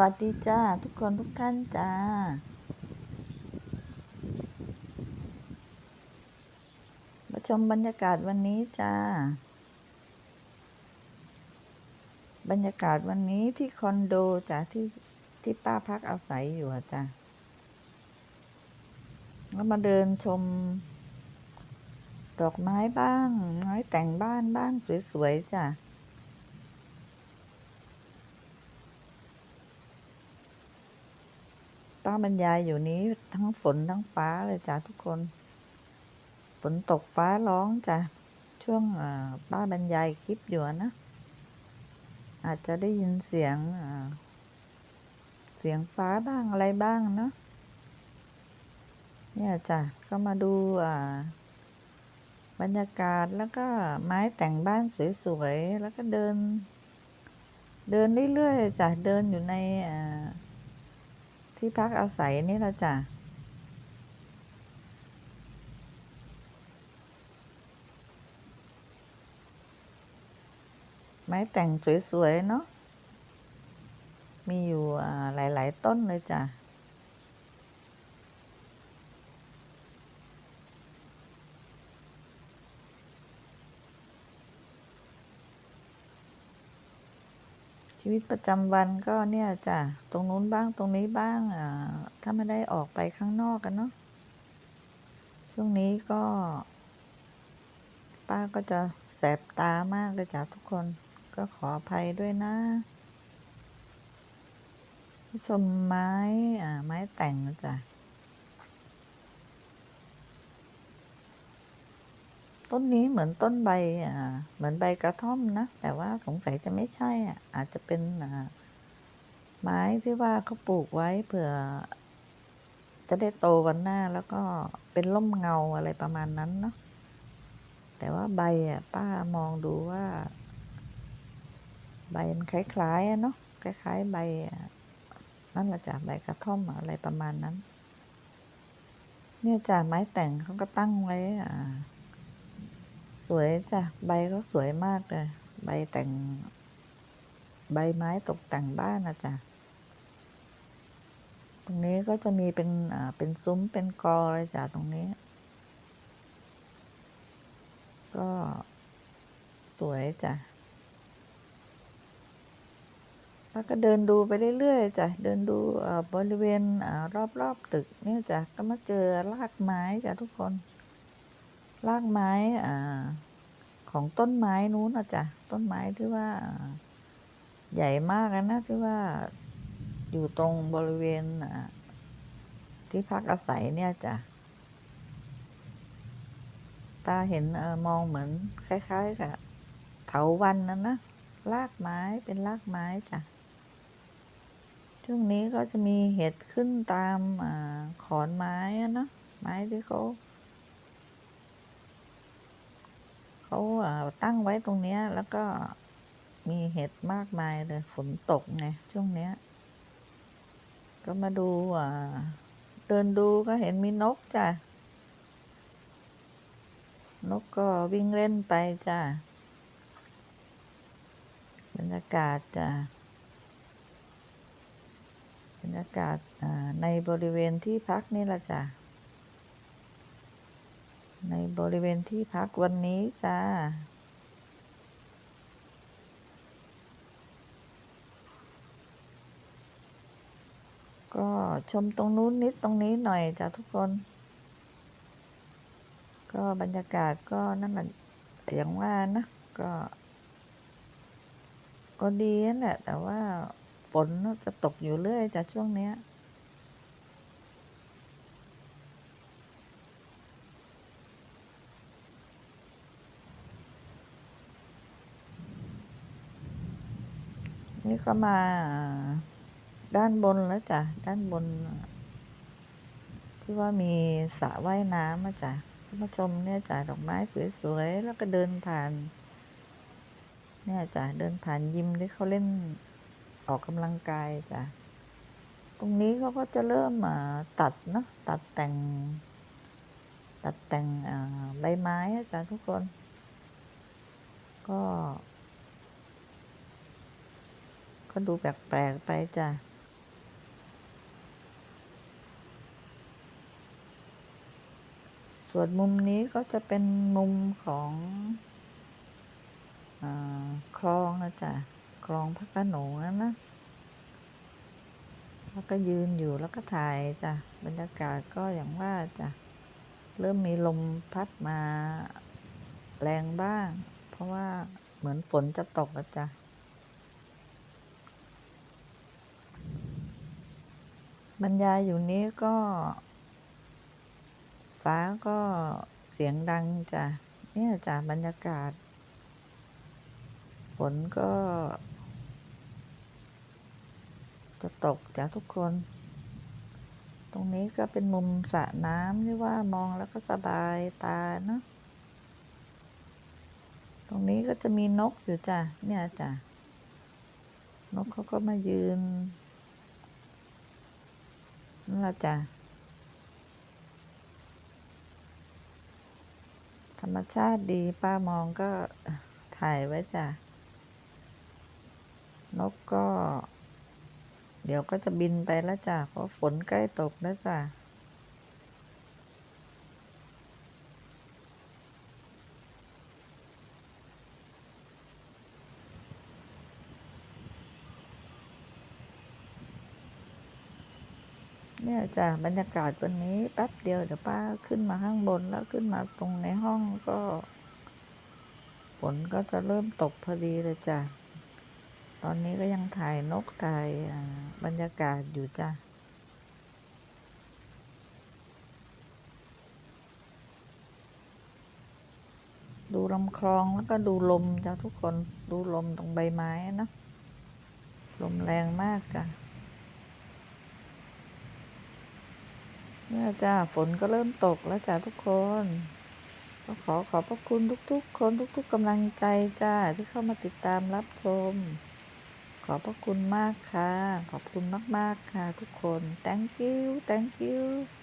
วัสดีจ้า ทุกคนทุกท่านจ้า มาชมบรรยากาศวันนี้จ้า บรรยากาศวันนี้ที่คอนโดจ้ะที่ที่ป้าพักอาศัยอยู่จ้ะแล้วมาเดินชม ดอกไม้บ้าง ไม้แต่งบ้านบ้างสวยๆจ้ะ ป้าบรรยายอยู่นี้ทั้งฝนทั้งฟ้าเลยจ้ะทุกคน ฝนตกฟ้าร้องจ้ะช่วงป้าบรรยายคลิปอยู่นะ อาจจะได้ยินเสียงเสียงฟ้าบ้างอะไรบ้างเนาะเนี่ยจ้ะก็มาดูบรรยากาศแล้วก็ไม้แต่งบ้านสวยๆ แล้วก็เดิน เดินเรื่อยๆจ้ะเดินอยู่ในอ่า ที่พักอาศัยนี่ละจ้ะไม้แต่งสวย ๆ เนาะมีอยู่หลาย ๆ ต้นเลยจ้ะ ชีวิตประจำวันก็เนี่ยจ้ะตรงนู้นบ้างตรงนี้บ้างอ่าถ้าไม่ได้ออกไปข้างนอกกันเนาะช่วงนี้ก็ ป้าก็จะแสบตามากเลยจ้ะทุกคนก็ขออภัยด้วยนะชมไม้อ่าไม้แต่งนะจ้ะ ต้นนี้เหมือนต้นใบอ่าเหมือนใบกระท่อมนะ แต่ว่าสงสัยจะไม่ใช่อะอาจจะเป็นอ่าไม้ที่ว่าเขาปลูกไว้เผื่อ จะได้โตวันหน้าแล้วก็เป็นร่มเงาอะไรประมาณนั้นเนาะแต่ว่าใบอะป้ามองดูว่า ใบมันคล้ายๆเนาะคล้าย ๆ ใบนั่นแหละจ้ะใบกระท่อมอะไรประมาณนั้น เนี่ยจ้ะไม้แต่งเขาก็ตั้งไว้อ่า วยจ้ะ ใบก็สวยมากเลย ใบแต่ง ใบไม้ตกแต่งบ้านนะจ้ะ ตรงนี้ก็จะมีเป็นอ่าเป็นซุ้มเป็นกอเลยจ้ะตรงนี้ ก็สวยจ้ะ แล้วก็เดินดูไปเรื่อยๆจ้ะ เดินดูอ่าบริเวณอ่ารอบๆตึกเนี่ยจ้ะ ก็มาเจอรากไม้จ้ะทุกคน รากไม้อของต้นไม้นู้นนะจ้ะต้นไม้ที่ว่า ใหญ่มากอะนะที่ว่าอยู่ตรงบริเวณที่พักอาศัยเนี่ยจ้ะตาเห็นเออมองเหมือนคล้ายๆกับเถาวัลย์นนะรากไม้เป็นรากไม้จ้ะช่วงนี้ก็จะมีเห็ดขึ้นตามอขอนไม้อะนะไม้ที่เขา เขาตั้งไว้ตรงเนี้ย แล้วก็มีเห็ดมากมายเลย ฝนตกไงช่วงเนี้ย ก็มาดูอ่าเดินดูก็เห็นมีนกจ้ะ นกก็วิ่งเล่นไปจ้ะ บรรยากาศจ้ะ บรรยากาศในบริเวณที่พักนี่ละจ้ะ ในบริเวณที่พักวันนี้จ้า ก็ชมตรงนู้นนิดตรงนี้หน่อยจ้ะทุกคน ก็บรรยากาศก็นั่นแหละอย่างว่านะก็ ก็ดีนั่นแหละแต่ว่าฝนจะตกอยู่เรื่อยจ้ะช่วงเนี้ย นี่ก็มาด้านบนแล้วจ้ะ ด้านบน ที่ว่ามีสระว่ายน้ำอะจ้ะมาชมเนี่ยจ้ะดอกไม้สวยๆแล้วก็เดินผ่าน เนี่ยจ้ะเดินผ่านยิมที่เขาเล่นออกกำลังกายจ้ะตรงนี้เขาก็จะเริ่มอ่าตัดเนาะตัดแต่ง ตัดแต่งใบไม้อะจ้ะทุกคน ก็ ก็ดูแปลกๆไปจ้ะส่วนมุมนี้ก็จะเป็นมุมของอคลองนะจ้ะคลองพระกระหนงนะแล้วก็ยืนอยู่แล้วก็ถ่ายจ้ะบรรยากาศก็อย่างว่าจ้ะเริ่มมีลมพัดมาแรงบ้าง เพราะว่าเหมือนฝนจะตกแล้วจ้ะ บรรยายอยู่นี้ก็ ฟ้าก็เสียงดังจ้ะเนี่ยจ้ะบรรยากาศ ฝนก็ จะตกจ้ะทุกคน ตรงนี้ก็เป็นมุมสระน้ำที่ว่ามองแล้วก็สบายตาเนาะตรงนี้ก็จะมีนกอยู่จ้ะเนี่ยจ้ะนกเขาก็มายืน แล้วจ้ะธรรมชาติดีป้ามองก็ถ่ายไว้จ้ะนกก็ เดี๋ยวก็จะบินไปแล้วจ้ะเพราะฝนใกล้ตกแล้วจ้ะ เนี่ยจ้ะบรรยากาศวันนี้แป๊บเดียวเดี๋ยวป้าขึ้นมาข้างบนแล้วขึ้นมาตรงในห้องก็ฝนก็จะเริ่มตกพอดีเลยจ้ะ ตอนนี้ก็ยังถ่ายนกถ่ายอ่บรรยากาศอยู่จ้ะดูลำคลองแล้วก็ดูลมจ้ะทุกคนดูลมตรงใบไม้นะ ลมแรงมากจ้ะ เนี่ยจ้าฝนก็เริ่มตกแล้วจ้าทุกคนก็ขอขอบพระคุณทุกๆ คนทุก ๆกำลังใจจ้าที่เข้ามาติดตามรับชม ขอบพระคุณมากค่ะ ขอบคุณมากๆค่ะทุกคน thank you thank you